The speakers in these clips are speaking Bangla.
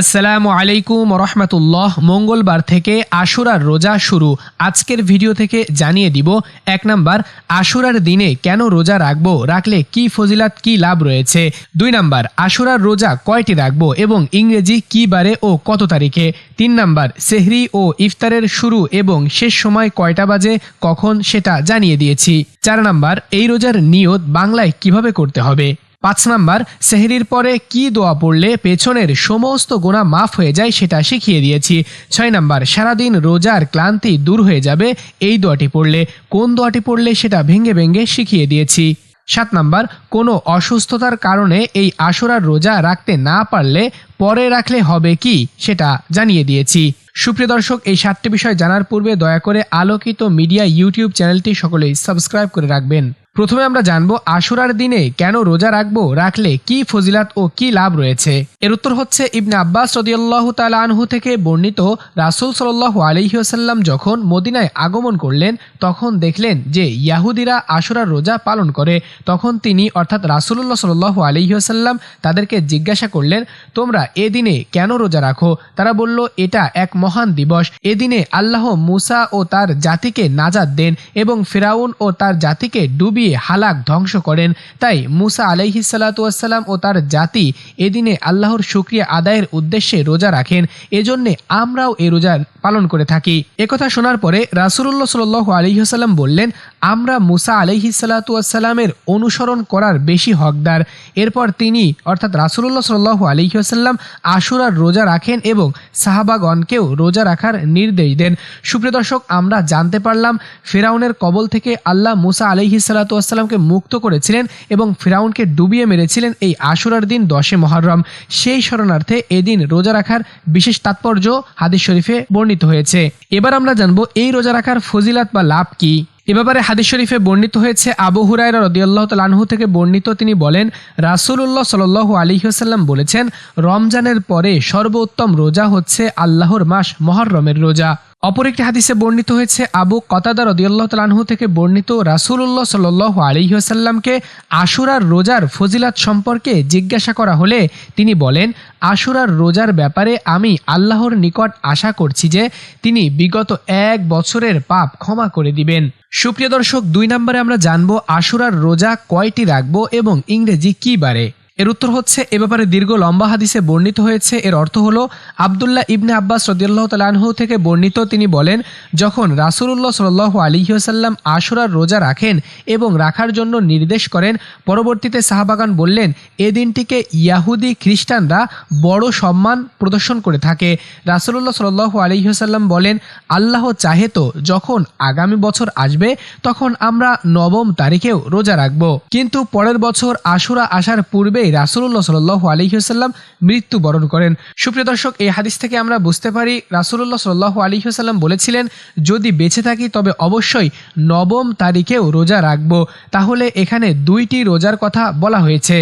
আসসালামু আলাইকুম রহমতুল্লাহ। মঙ্গলবার থেকে আশুরার রোজা শুরু। আজকের ভিডিও থেকে জানিয়ে দিব, এক নাম্বার, আশুরার দিনে কেন রোজা রাখব, রাখলে কি ফজিলাত, কি লাভ রয়েছে? দুই নাম্বার, আশুরার রোজা কয়টি রাখব এবং ইংরেজি কি বারে ও কত তারিখে? তিন নাম্বার, সেহরি ও ইফতারের শুরু এবং শেষ সময় কয়টা বাজে, কখন সেটা জানিয়ে দিয়েছি। চার নাম্বার, এই রোজার নিয়ত বাংলায় কীভাবে করতে হবে? পাঁচ নাম্বার, সেহরির পরে কি দোয়া পড়লে পেছনের সমস্ত গোনা মাফ হয়ে যায় সেটা শিখিয়ে দিয়েছি। ছয় নাম্বার, সারাদিন রোজার ক্লান্তি দূর হয়ে যাবে, এই দোয়াটি পড়লে, কোন দোয়াটি পড়লে সেটা ভেঙে ভেঙ্গে শিখিয়ে দিয়েছি। সাত নাম্বার, কোনো অসুস্থতার কারণে এই আশুরার রোজা রাখতে না পারলে পরে রাখলে হবে কি, সেটা জানিয়ে দিয়েছি। সুপ্রিয় দর্শক, এই সাতটি বিষয় জানার পূর্বে দয়া করে আলোকিত মিডিয়া ইউটিউব চ্যানেলটি সকলেই সাবস্ক্রাইব করে রাখবেন। প্রথমে আমরা জানব আশুরার দিনে কেন রোজা রাখব, রাখলে কি ফজিলাত ও কি লাভ রয়েছে। এর উত্তর হচ্ছে ইবনে আব্বাস রদিয়াল্লাহ তালা আনহু থেকে বর্ণিত, রাসুল সাল্লাহ আলহিহাসাল্লাম যখন মদিনায় আগমন করলেন, তখন দেখলেন যে ইয়াহুদিরা আশুরার রোজা পালন করে। তখন তিনি, অর্থাৎ রাসুল্লাহ সাল্লাহ আলহিহাসাল্লাম তাদেরকে জিজ্ঞাসা করলেন, তোমরা এ দিনে কেন রোজা রাখো? তারা বলল, এটা এক মহান দিবস। এদিনে আল্লাহ মুসা ও তার জাতিকে নাজাদ দেন এবং ফেরাউন ও তার জাতিকে ডুবিয়ে হালাক ধ্বংস করেন। তাই মুসা আলাইহিসাল্লাতুয়াসাল্লাম ও তার জাতি এদিনে আল্লাহর শুক্রিয়া আদায়ের উদ্দেশ্যে রোজা রাখেন। এজন্যে আমরাও এ রোজা পালন করে থাকি। একথা শোনার পরে রাসুল্লাহ সাল আলহিহাসাল্লাম বললেন আমরা মুসা আলহিসাল্লাতুয়াসাল্লামের অনুসরণ করার বেশি হকদার। এরপর তিনি, অর্থাৎ রাসুল্লাহ সাল আলহিহাসাল্লাম আশুরার রোজা রাখেন এবং সাহাবাগণকেও রোজা রাখার নির্দেশ দেন। সুপ্রিয় দর্শক, আমরা জানতে পারলাম, ফেরাউনের কবল থেকে আল্লাহ মুসা আলহিসাল্লাতুয়াসাল্লামকে মুক্ত করেছিলেন এবং ফেরাউনকে ডুবিয়ে মেরেছিলেন এই আশুরার দিন দশে মহরম। সেই স্মরণার্থে এদিন রোজা রাখার বিশেষ তাৎপর্য হাদিস শরীফে বর্ণিত হয়েছে। এবার আমরা জানব, এই রোজা রাখার ফজিলাত বা লাভ কি? এ ব্যাপারে হাদিস শরীফে বর্ণিত হয়েছে, আবু হুরায়রা রদিয়াল্লাহ তালাহু থেকে বর্ণিত তিনি বলেন, রাসুলুল্লাহ সাল আলিহাসাল্লাম বলেছেন, রমজানের পরে সর্বোত্তম রোজা হচ্ছে আল্লাহর মাস মহরমের রোজা। অপর একটি হাদিসে বর্ণিত হয়েছে, আবু কতাদা রদিয়াল্লাহ তালাহু থেকে বর্ণিত রাসুলুল্লাহ সাল আলিহাসাল্লামকে আশুরার রোজার ফজিলাত সম্পর্কে জিজ্ঞাসা করা হলে তিনি বলেন, আশুরার রোজার ব্যাপারে আমি আল্লাহর নিকট আশা করছি যে তিনি বিগত এক বছরের পাপ ক্ষমা করে দিবেন। সুপ্রিয় দর্শক, দুই নম্বরে আমরা জানব, আশুরার রোজা কয়টি রাখব এবং ইংরেজি কি বারে? এর উত্তর হচ্ছে, এ ব্যাপারে দীর্ঘ লম্বা হাদিসে বর্ণিত হয়েছে। এর অর্থ হলো, আবদুল্লাহ ইবনে আব্বাস রদিয়াল্লাহ তালাহু থেকে বর্ণিত তিনি বলেন, যখন রাসুলুল্লাহ সাল আলিহাসাল্লাম আশুরার রোজা রাখেন এবং রাখার জন্য নির্দেশ করেন, পরবর্তীতে সাহাবাগান বললেন, এ দিনটিকে ইয়াহুদি খ্রিস্টানরা বড় সম্মান প্রদর্শন করে থাকে। রাসুলুল্লাহ সাল আলিহাসাল্লাম বলেন, আল্লাহ চাহে তো যখন আগামী বছর আসবে, তখন আমরা নবম তারিখেও রোজা রাখব। কিন্তু পরের বছর আশুরা আসার পূর্বে পূর্বেই রাসুল্লাহ সাল আলিহাল্লাম মৃত্যুবরণ করেন। সুপ্রিয় দর্শক, এই হাদিস থেকে আমরা বুঝতে পারি রাসুল্লাহ সাল্লু আলিহাল্লাম বলেছিলেন, যদি বেঁচে থাকি তবে অবশ্যই নবম তারিখেও রোজা রাখব। তাহলে এখানে দুইটি রোজার কথা বলা হয়েছে।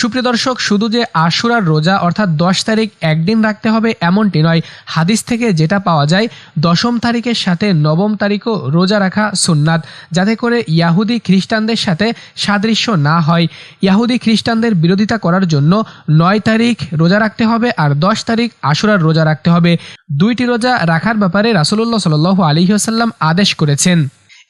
সুপ্রিয় দর্শক, শুধু যে আশুরার রোজা, অর্থাৎ দশ তারিখ একদিন রাখতে হবে এমনটি নয়। হাদিস থেকে যেটা পাওয়া যায়, দশম তারিখের সাথে নবম তারিখও রোজা রাখা সুন্নাত, যাতে করে ইয়াহুদি খ্রিস্টানদের সাথে সাদৃশ্য না হয়। ইয়াহুদি খ্রিস্টানদের বিরোধিতা করার জন্য নয় তারিখ রোজা রাখতে হবে আর দশ তারিখ আশুরার রোজা রাখতে হবে। দুইটি রোজা রাখার ব্যাপারে রাসুল্লাহ সাল আলিহাসাল্লাম আদেশ করেছেন।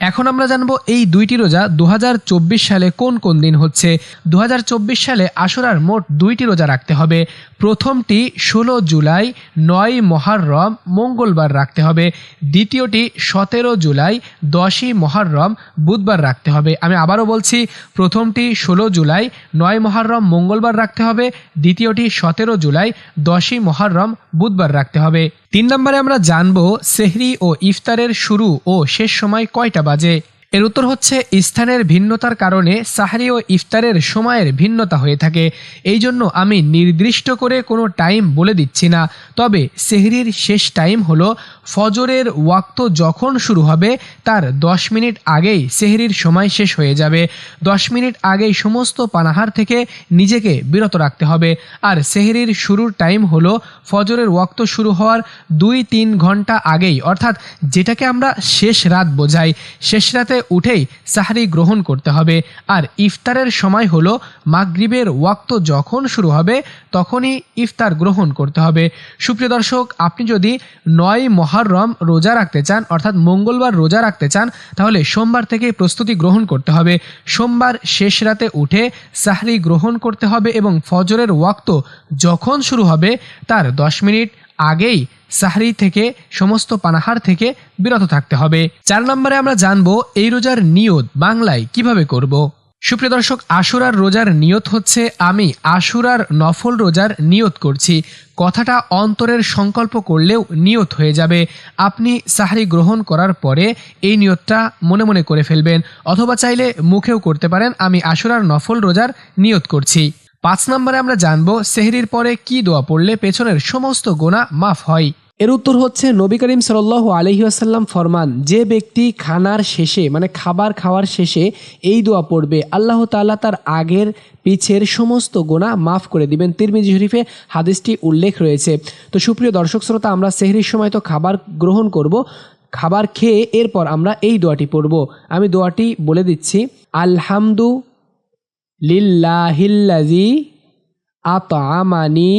এখন আমরা জানব এই দুইটি রোজা দুহাজার চব্বিশ সালে কোন কোন দিন হচ্ছে? দু হাজার চব্বিশ সালে আশুরার মোট দুইটি রোজা রাখতে হবে। প্রথমটি ষোলো জুলাই নয় মহারম, মঙ্গলবার রাখতে হবে। দ্বিতীয়টি সতেরো জুলাই, দশই মহারম, বুধবার রাখতে হবে। আমি আবারও বলছি, প্রথমটি ষোলো জুলাই নয় মহারম, মঙ্গলবার রাখতে হবে। দ্বিতীয়টি সতেরো জুলাই, দশই মহারম, বুধবার রাখতে হবে। তিন নম্বরে আমরা জানব সেহরি ও ইফতারের শুরু ও শেষ সময় কয়টা বাজে? এর উত্তর হচ্ছে, স্থানের ভিন্নতার কারণে সাহারি ও ইফতারের সময়ের ভিন্নতা হয়ে থাকে। এই জন্য আমি নির্দিষ্ট করে কোনো টাইম বলে দিচ্ছি না। তবে সেহরির শেষ টাইম হলো ফজরের ওয়াক্ত যখন শুরু হবে, তার দশ মিনিট আগেই সেহরির সময় শেষ হয়ে যাবে। দশ মিনিট আগেই সমস্ত পানাহার থেকে নিজেকে বিরত রাখতে হবে। আর সেহরির শুরুর টাইম হলো ফজরের ওয়াক্ত শুরু হওয়ার দুই তিন ঘণ্টা আগেই। অর্থাৎ যেটাকে আমরা শেষ রাত বোঝাই। শেষ রাতে উঠেই সাহারি গ্রহণ করতে হবে। আর ইফতারের সময় হলো মাগরিবের ওয়াক্ত যখন শুরু হবে, তখনই ইফতার গ্রহণ করতে হবে। সুপ্রিয় দর্শক, আপনি যদি নয় মহারম রোজা রাখতে চান, অর্থাৎ মঙ্গলবার রোজা রাখতে চান, তাহলে সোমবার থেকে প্রস্তুতি গ্রহণ করতে হবে। সোমবার শেষ রাতে উঠে সাহারি গ্রহণ করতে হবে এবং ফজরের ওয়াক্ত যখন শুরু হবে, তার দশ মিনিট আগেই সাহরি থেকে, সমস্ত পানাহার থেকে বিরত থাকতে হবে। চার নম্বরে আমরা জানব এই রোজার নিয়ত বাংলায় কীভাবে করব। সুপ্রিয় দর্শক, আশুরার রোজার নিয়ত হচ্ছে, আমি আশুরার নফল রোজার নিয়ত করছি। কথাটা অন্তরের সংকল্প করলেও নিয়ত হয়ে যাবে। আপনি সাহারি গ্রহণ করার পরে এই নিয়তটা মনে মনে করে ফেলবেন, অথবা চাইলে মুখেও করতে পারেন, আমি আশুরার নফল রোজার নিয়ত করছি। পাঁচ নম্বরে আমরা জানব, সেহরির পরে কি দোয়া পড়লে পেছনের সমস্ত গোনা মাফ হয়। এর উত্তর হচ্ছে, নবী করিম সাল আলহি আসাল্লাম ফরমান, যে ব্যক্তি খানার শেষে মানে খাবার খাওয়ার শেষে এই দোয়া পড়বে, আল্লাহ তাআলা তার আগের পিছের সমস্ত গোনা মাফ করে দিবেন। তিরমিজি শরীফে হাদিসটি উল্লেখ রয়েছে। তো সুপ্রিয় দর্শক শ্রোতা, আমরা সেহরির সময় তো খাবার গ্রহণ করব, খাবার খেয়ে এরপর আমরা এই দোয়াটি পড়ব। আমি দোয়াটি বলে দিচ্ছি আলহামদু লিল্লাহিল্লাজি আতআমানি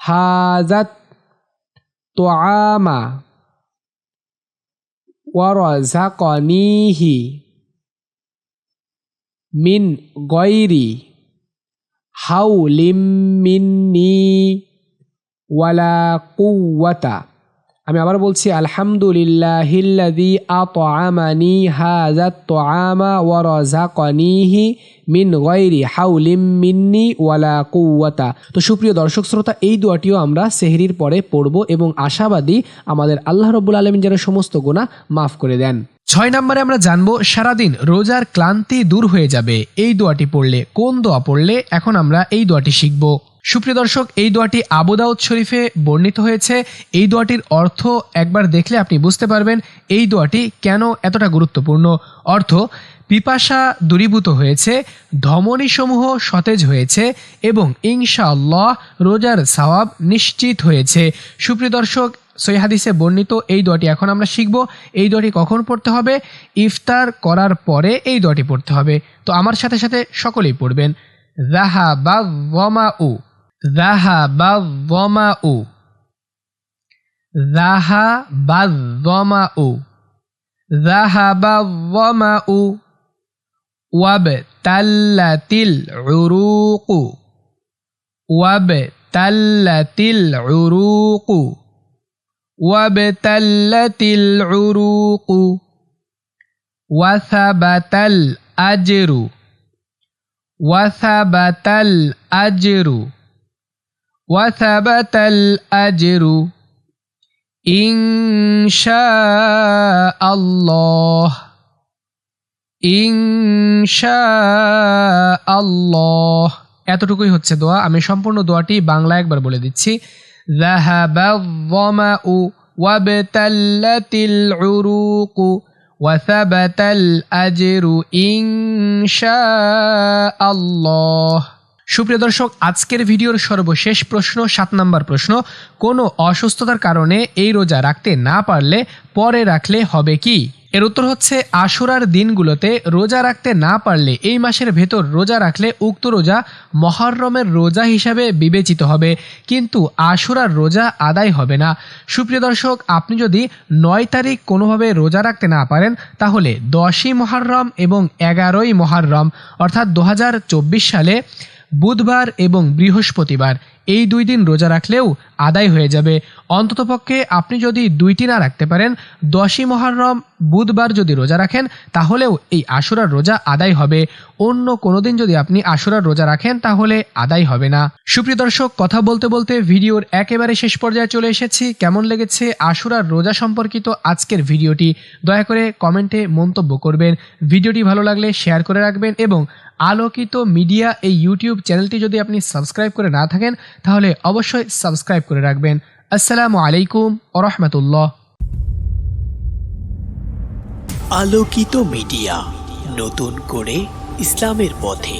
হাজাত তোয়ামা ওয়ারজাকনিহি মিন গয়রি হাউলিম মিন্নি ওয়ালা কুওয়াতা আমি আবার বলছি, আলহামদুলিল্লাহিল্লাযী আতআমানি হাযা আত-তুআমা ওয়া রাযাকানিহি মিন গায়রি হাউলিম মিন্নি ওয়ালা কুওয়াতা। তো সুপ্রিয় দর্শক শ্রোতা, এই দোয়াটিও আমরা সেহরির পরে পড়ব এবং আশাবাদী আমাদের আল্লাহ রব্বুল আলমিন যেন সমস্ত গুনাহ মাফ করে দেন। ছয় নম্বরে আমরা জানব, সারাদিন রোজার ক্লান্তি দূর হয়ে যাবে। এই দোয়াটি পড়লে কোন দোয়া পড়লে? এখন আমরা এই দোয়াটি শিখব। সুপ্রিয় দর্শক, এই দোয়াটি আবুদাউদ শরীফে বর্ণিত হয়েছে। এই দোয়াটির অর্থ একবার দেখলে আপনি বুঝতে পারবেন এই দোয়াটি কেন এতটা গুরুত্বপূর্ণ। অর্থ, পিপাসা দূরীভূত হয়েছে, ধমনীসমূহ সতেজ হয়েছে এবং ইনশাআল্লাহ রোজার সওয়াব নিশ্চিত হয়েছে। সুপ্রিয় দর্শক সই হাদিসে বর্ণিত এই দোয়াটি এখন আমরা শিখব। এই দোয়াটি কখন পড়তে হবে? ইফতার করার পরে এই দোয়াটি পড়তে হবে। তো আমার সাথে সাথে সকলেই পড়বেন। রাহা বা উ ذهب الظمأ. ذهب الظمأ. ذهب الظمأ. وابتلت العروق. وابتلت العروق. وابتلت العروق. وثبت الأجر. وثبت الأجر. وثبت الأجر إن شاء الله إن شاء الله এতটুকুই হচ্ছে দোয়া আমি সম্পূর্ণ দোয়াটি বাংলা একবার বলে দিচ্ছি ذهب الظمأ وابتلت العروق وثبت الأجر إن شاء الله সুপ্রিয় দর্শক, আজকের ভিডিওর সর্বশেষ প্রশ্ন, সাত নম্বর প্রশ্ন, কোনো অসুস্থতার কারণে এই রোজা রাখতে না পারলে পরে রাখলে হবে কি? এর উত্তর হচ্ছে আশুরার দিনগুলোতে রোজা রাখতে না পারলে এই মাসের ভেতর রোজা রাখলে উক্ত রোজা মহরমের রোজা হিসাবে বিবেচিত হবে। কিন্তু আশুরার রোজা আদায় হবে না। সুপ্রিয় দর্শক, আপনি যদি নয় তারিখ কোনোভাবে রোজা রাখতে না পারেন, তাহলে দশই মহরম এবং এগারোই মহরম, অর্থাৎ দু হাজার চব্বিশ সালে বুধবার এবং বৃহস্পতিবার। এই দুই দিন রোজা রাখলেও আদায় হয়ে যাবে। অন্ততপক্ষে আপনি যদি দুইটি না রাখতে পারেন, দশই মহরম বুধবার যদি রোজা রাখেন, তাহলেও এই আশুরার রোজা আদায় হবে। অন্য কোনো দিন যদি আপনি আশুরার রোজা রাখেন, তাহলে আদায় হবে না। সুপ্রিয় দর্শক, কথা বলতে বলতে ভিডিওর একেবারে শেষ পর্যায়ে চলে এসেছি। কেমন লেগেছে আশুরার রোজা সম্পর্কিত আজকের ভিডিওটি? দয়া করে কমেন্টে মন্তব্য করবেন। ভিডিওটি ভালো লাগলে শেয়ার করে রাখবেন এবং আলোকিত মিডিয়া এই ইউটিউব চ্যানেলটি যদি আপনি সাবস্ক্রাইব করে না থাকেন, তাহলে অবশ্যই সাবস্ক্রাইব করে রাখবেন। আসসালামু আলাইকুম রহমতুল্লাহ। আলোকিত মিডিয়া, নতুন করে ইসলামের পথে।